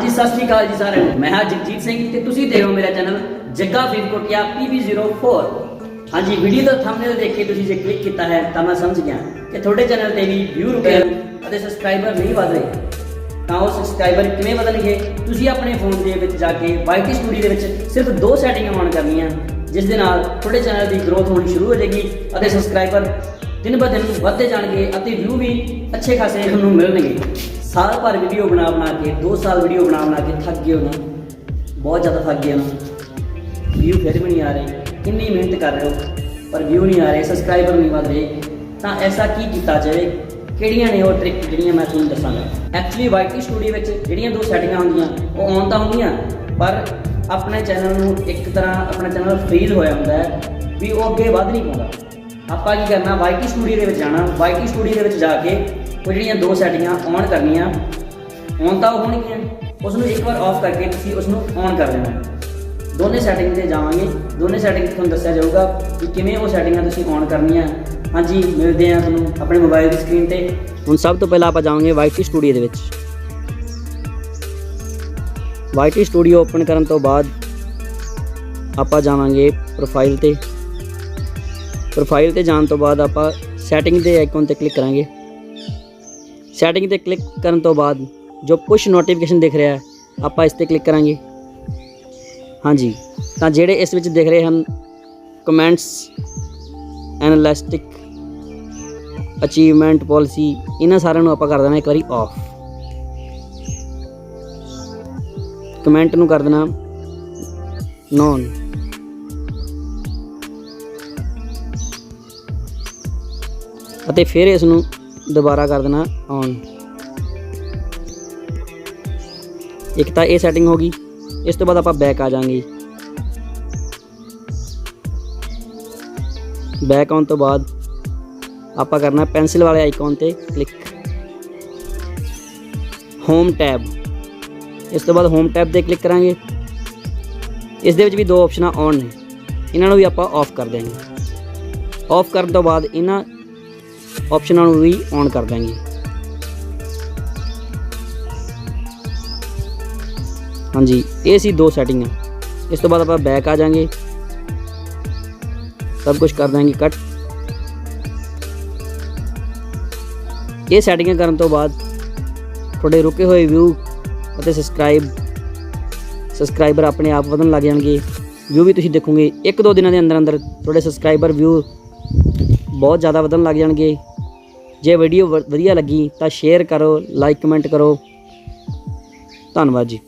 ਜੀ, ਸਤਿ ਸ਼੍ਰੀ ਅਕਾਲ ਜੀ ਸਾਰਿਆਂ ਨੂੰ। ਮੈਂ ਹਾਂ ਜਗਜੀਤ ਸਿੰਘ ਤੇ ਤੁਸੀਂ ਦੇਖ ਰਹੇ ਹੋ ਮੇਰਾ ਚੈਨਲ ਜੱਗਾ ਫਰੀਦਕੋਟਿਆ PB04 ਹਾਂਜੀ ਵੀਡੀਓ ਦਾ ਥੰਬਨੇਲ ਦੇਖ ਕੇ ਤੁਸੀਂ ਜੇ ਕਲਿੱਕ ਕੀਤਾ ਹੈ ਤਾਂ ਮੈਂ ਸਮਝ ਗਿਆ ਕਿ ਤੁਹਾਡੇ ਚੈਨਲ ਤੇ ਵੀ ਵਿਊ ਰੁਕੇ ਅਤੇ ਸਬਸਕ੍ਰਾਈਬਰ ਨਹੀਂ ਵਧ ਰਹੇ। ਤਾਂ ਉਹ ਸਬਸਕ੍ਰਾਈਬਰ ਕਿਵੇਂ ਵਧਣਗੇ? ਤੁਸੀਂ ਆਪਣੇ ਫੋਨ ਦੇ ਵਿੱਚ ਜਾ ਕੇ ਵਾਈਟੀ ਸਟੂਡੀਓ ਦੇ ਵਿੱਚ ਸਿਰਫ ਦੋ ਸੈਟਿੰਗਾਂ ਆਨ ਕਰਨੀਆਂ, ਜਿਸ ਦੇ ਨਾਲ ਤੁਹਾਡੇ ਚੈਨਲ ਦੀ ਗਰੋਥ ਹੋਣੀ ਸ਼ੁਰੂ ਹੋ ਜਾਏਗੀ ਅਤੇ ਸਬਸਕ੍ਰਾਈਬਰ ਦਿਨ ਬ ਦਿਨ ਵੱਧਦੇ ਜਾਣਗੇ ਅਤੇ ਵਿਊ ਵੀ ਅੱਛੇ ਖਾਸੇ ਤੁਹਾਨੂੰ ਮਿਲਣਗੇ। ਸਾਲ ਭਰ ਵੀਡੀਓ ਬਣਾ ਬਣਾ ਕੇ 2 ਸਾਲ ਵੀਡੀਓ ਬਣਾ ਬਣਾ ਕੇ ਥੱਕ ਗਏ ਹੋ ਬਹੁਤ ਜ਼ਿਆਦਾ ਥੱਕ ਗਏ ਹੋ ਨਾ ਵਿਊ ਫਿਰ ਵੀ ਨਹੀਂ ਆ ਰਹੇ। ਕਿੰਨੀ ਮਿਹਨਤ ਕਰ ਰਹੇ ਹੋ, ਪਰ ਵਿਊ ਨਹੀਂ ਆ ਰਹੇ ਸਬਸਕ੍ਰਾਈਬਰ ਨਹੀਂ ਵਧ ਰਹੇ। ਤਾਂ ਐਸਾ ਕੀ ਕੀਤਾ ਜਾਵੇ? ਕਿਹੜੀਆਂ ਨੇ ਉਹ ਟ੍ਰਿਕ ਜਿਹੜੀਆਂ ਮੈਂ ਤੁਹਾਨੂੰ ਦੱਸਾਂਗਾ? ਐਕਚੁਅਲੀ YT ਸਟੂਡੀਓ ਵਿੱਚ ਜਿਹੜੀਆਂ ਦੋ ਸੈਟਿੰਗਾਂ ਹੁੰਦੀਆਂ, ਉਹ ਔਨ ਤਾਂ ਹੁੰਦੀਆਂ, ਪਰ ਆਪਣੇ ਚੈਨਲ ਨੂੰ ਇੱਕ ਤਰ੍ਹਾਂ ਆਪਣਾ ਚੈਨਲ ਫ੍ਰੀਜ਼ ਹੋਇਆ ਹੁੰਦਾ ਹੈ ਵੀ ਉਹ ਅੱਗੇ ਵੱਧ ਨਹੀਂ ਪਾਉਂਦਾ। ਆਪਾਂ ਕੀ ਕਰਨਾ? YT ਸਟੂਡੀਓ ਦੇ ਵਿੱਚ ਜਾਣਾ। YT ਸਟੂਡੀਓ ਦੇ ਵਿੱਚ ਜਾ ਕੇ ਉਹ ਜਿਹੜੀਆਂ ਦੋ ਸੈਟਿੰਗਾਂ ਔਨ ਕਰਨੀਆਂ। ਔਨ ਤਾਂ ਉਹ ਹੋਣਗੀਆਂ। ਉਸ ਨੂੰ ਇੱਕ ਵਾਰ ਆਫ ਕਰਕੇ ਤੁਸੀਂ ਉਸ ਨੂੰ ਔਨ ਕਰ ਲੈਣਾ। ਦੋਨੇ ਸੈਟਿੰਗ ਤੇ ਜਾਵਾਂਗੇ। ਦੋਨੇ ਸੈਟਿੰਗ ਤੁਹਾਨੂੰ ਦੱਸਿਆ ਜਾਊਗਾ ਕਿ ਕਿਵੇਂ ਉਹ ਸੈਟਿੰਗਾਂ ਤੁਸੀਂ ਔਨ ਕਰਨੀਆਂ। ਹਾਂਜੀ, ਮਿਲਦੇ ਆ ਤੁਹਾਨੂੰ ਆਪਣੇ ਮੋਬਾਈਲ ਦੀ ਸਕਰੀਨ ਤੇ। ਹੁਣ ਸਭ ਤੋਂ ਪਹਿਲਾਂ ਆਪਾਂ ਜਾਵਾਂਗੇ ਵਾਈਟੀ ਸਟੂਡੀਓ ਦੇ ਵਿੱਚ। ਵਾਈਟੀ ਸਟੂਡੀਓ ਓਪਨ ਕਰਨ ਤੋਂ ਬਾਅਦ ਆਪਾਂ ਜਾਵਾਂਗੇ ਪ੍ਰੋਫਾਈਲ ਤੇ। ਪ੍ਰੋਫਾਈਲ ਤੇ ਜਾਣ ਤੋਂ ਬਾਅਦ ਆਪਾਂ ਸੈਟਿੰਗ ਦੇ ਆਈਕਨ ਤੇ ਕਲਿੱਕ ਕਰਾਂਗੇ। ਸੈਟਿੰਗ ਤੇ ਕਲਿੱਕ ਕਰਨ ਤੋਂ ਬਾਅਦ ਜੋ ਪੁਸ਼ ਨੋਟੀਫਿਕੇਸ਼ਨ ਦਿਖ ਰਿਹਾ ਹੈ, ਆਪਾਂ ਇਸ ਤੇ ਕਲਿੱਕ ਕਰਾਂਗੇ। ਹਾਂਜੀ, ਤਾਂ ਜਿਹੜੇ ਇਸ ਵਿੱਚ ਦਿਖ ਰਹੇ ਹਨ ਕਮੈਂਟਸ ਐਨਾਲਿਸਟਿਕ ਅਚੀਵਮੈਂਟ ਪਾਲਿਸੀ ਇਹਨਾਂ ਸਾਰਿਆਂ ਨੂੰ ਆਪਾਂ ਕਰ ਦੇਣਾ ਇੱਕ ਵਾਰੀ ਆਫ ਕਮੈਂਟ ਨੂੰ ਕਰ ਦੇਣਾ ਨੋਨ ਅਤੇ ਫਿਰ ਇਸ ਨੂੰ ਦੁਬਾਰਾ ਕਰ ਦੇਣਾ ਔਨ ਇੱਕ ਤਾਂ ਇਹ ਸੈਟਿੰਗ ਹੋ ਗਈ। ਇਸ ਤੋਂ ਬਾਅਦ ਆਪਾਂ ਬੈਕ ਆ ਜਾਾਂਗੇ। ਬੈਕ ਆਉਣ ਤੋਂ ਬਾਅਦ ਆਪਾਂ ਕਰਨਾ ਪੈਨਸਿਲ ਵਾਲੇ ਆਈਕਨ ਤੇ ਕਲਿੱਕ ਹੋਮ ਟੈਬ ਇਸ ਤੋਂ ਬਾਅਦ ਹੋਮ ਟੈਬ ਤੇ ਕਲਿੱਕ ਕਰਾਂਗੇ। ਇਸ ਦੇ ਵਿੱਚ ਵੀ ਦੋ ਆਪਸ਼ਨਾਂ ਔਨ ਨੇ। ਇਹਨਾਂ ਨੂੰ ਵੀ ਆਪਾਂ ਆਫ ਕਰ ਦਿਆਂਗੇ ਆਫ ਕਰਨ ਤੋਂ ਬਾਅਦ ਇਹਨਾਂ ਆਪਸ਼ਨਾਂ ਨੂੰ ਵੀ ਔਨ ਕਰ ਦਾਂਗੇ ਹਾਂਜੀ, ਇਹ ਸੀ ਦੋ ਸੈਟਿੰਗਾਂ ਇਸ ਤੋਂ ਬਾਅਦ ਆਪਾਂ ਬੈਕ ਆ ਜਾਾਂਗੇ। ਸਭ ਕੁਝ ਕਰ ਦਾਂਗੇ ਕੱਟ ਇਹ ਸੈਟਿੰਗਾਂ ਕਰਨ ਤੋਂ ਬਾਅਦ ਤੁਹਾਡੇ ਰੁਕੇ ਹੋਏ ਵਿਊ ਅਤੇ ਸਬਸਕ੍ਰਾਈਬ ਸਬਸਕ੍ਰਾਈਬਰ ਆਪਣੇ ਆਪ ਵਧਣ ਲੱਗ ਜਾਣਗੇ। ਵਿਊ ਵੀ ਤੁਸੀਂ ਦੇਖੋਗੇ। ਇੱਕ ਦੋ ਦਿਨਾਂ ਦੇ ਅੰਦਰ ਅੰਦਰ ਤੁਹਾਡੇ ਸਬਸਕ੍ਰਾਈਬਰ ਵਿਊ ਬਹੁਤ ਜ਼ਿਆਦਾ ਵਧਣ ਲੱਗ ਜਾਣਗੇ। ਜੇ ਵੀਡੀਓ ਵ- ਵਧੀਆ ਲੱਗੀ ਤਾਂ ਸ਼ੇਅਰ ਕਰੋ ਲਾਈਕ ਕਮੈਂਟ ਕਰੋ। ਧੰਨਵਾਦ ਜੀ।